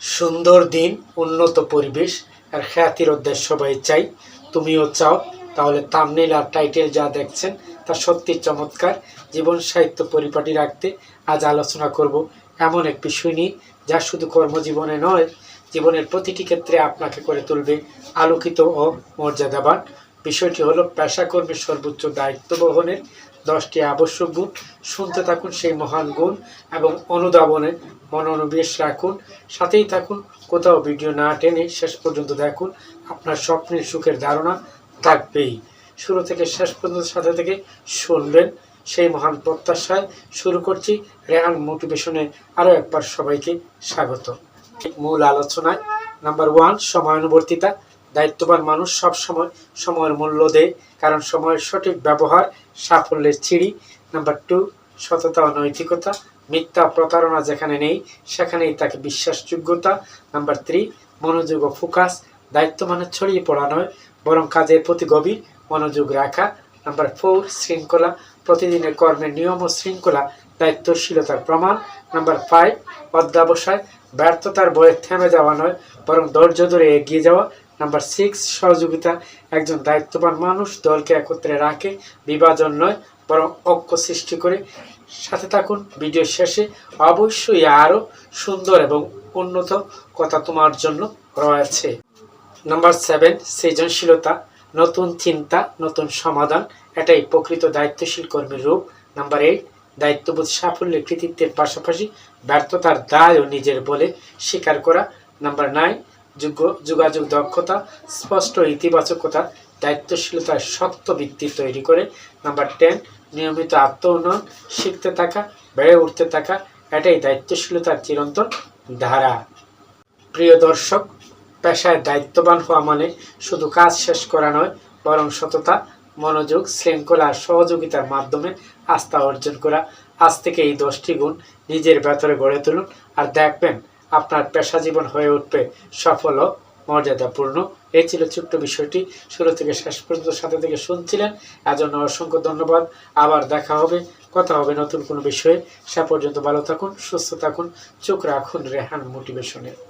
সুন্দর দিন, উন্নত পরিবেশ, আর খ্যাতির উদ্দেশ্য সবাই চাই। তুমিও চাও। তাহলে তামনেল আর টাইটেল যা দেখছেন, তা সত্যি চমৎকার। জীবন সাহিত্য পরিপাটি রাখতে আজ আলোচনা করব এমন এক বিষয় নিয়ে, যা শুধু কর্মজীবনে নয়, জীবনের প্রতিটি ক্ষেত্রে আপনাকে করে তুলবে আলোকিত ও মর্যাদাবান। বিষয়টি হলো পেশাকর্মীর সর্বোচ্চ দায়িত্ব বহনের দশটি আবশ্যক গুণ। শুনতে থাকুন সেই মহান গুণ এবং অনুধাবনে মনোনিবেশ রাখুন। সাথেই থাকুন, কোথাও ভিডিও না টেনে শেষ পর্যন্ত দেখুন। আপনার স্বপ্নের সুখের ধারণা থাকবেই। শুরু থেকে শেষ পর্যন্ত সাথে থেকে শুনবেন সেই মহান প্রত্যাশায়। শুরু করছি রেহান মোটিভেশনে আরও একবার সবাইকে স্বাগত। মূল আলোচনায় নাম্বার ওয়ান, সময়ানুবর্তিতা। দায়িত্ববান মানুষ সব সময় সময়ের মূল্য দেয়, কারণ সময়ের সঠিক ব্যবহার, সাফল্যের চিড়ি নাম্বার টু সততা ও নৈতিকতা। মিথ্যা প্রতারণা যেখানে নেই, সেখানেই তাকে বিশ্বাসযোগ্যতা। নাম্বার থ্রি মনোযোগ ও ফোকাস। দায়িত্ব মানে ছড়িয়ে পড়া নয়, বরং কাজের প্রতি গভীর মনোযোগ রাখা। নাম্বার ফোর শৃঙ্খলা। প্রতিদিনের কর্মের নিয়ম ও শৃঙ্খলা দায়িত্বশীলতার প্রমাণ। নাম্বার ফাইভ অধ্যাবসায়। ব্যর্থতার বয়ে থেমে যাওয়া নয়, বরং ধৈর্য ধরে এগিয়ে যাওয়া। নাম্বার সিক্স সহযোগিতা একজন দায়িত্ববান মানুষ দলকে একত্রে রাখে, বিভাজন নয়, বরং ঐক্য সৃষ্টি করে। সাথে থাকুন ভিডিও শেষে অবশ্যই আরও সুন্দর এবং উন্নত কথা তোমার জন্য রয়েছে। নাম্বার সেভেন সৃজনশীলতা, নতুন চিন্তা, নতুন সমাধান, এটাই প্রকৃত দায়িত্বশীল কর্মীর রূপ। নাম্বার এইট দায়িত্ববোধ সাফল্যের কৃতিত্বের পাশাপাশি ব্যর্থতার দায়ও নিজের বলে স্বীকার করা। নাম্বার নাইন যোগাযোগ দক্ষতা, স্পষ্ট ইতিবাচকতা দায়িত্বশীলতার শক্ত ভিত্তি তৈরি করে। নাম্বার টেন নিয়মিত আত্ম উন্নয়ন শিখতে থাকা, বেড়ে উঠতে থাকা, এটাই দায়িত্বশীলতার চিরন্তন ধারা। প্রিয় দর্শক, পেশায় দায়িত্ববান হওয়া মানে শুধু কাজ শেষ করা নয়, বরং সততা, মনোযোগ, শৃঙ্খলা আর সহযোগিতার মাধ্যমে আস্থা অর্জন করা। আজ থেকে এই দশটি গুণ নিজের ভেতরে গড়ে তুলুন আর দেখবেন আপনার পেশা জীবন হয়ে উঠবে সফল ও মর্যাদাপূর্ণ। এই ছিল ছোট্ট বিষয়টি। শুরু থেকে শেষ পর্যন্ত সাথে থেকে শুনছিলেন। এজন্য অসংখ্য ধন্যবাদ। আবার দেখা হবে, কথা হবে নতুন কোনো বিষয়ে। সে পর্যন্ত ভালো থাকুন, সুস্থ থাকুন। চোখ রাখুন রেহান মোটিভেশনে।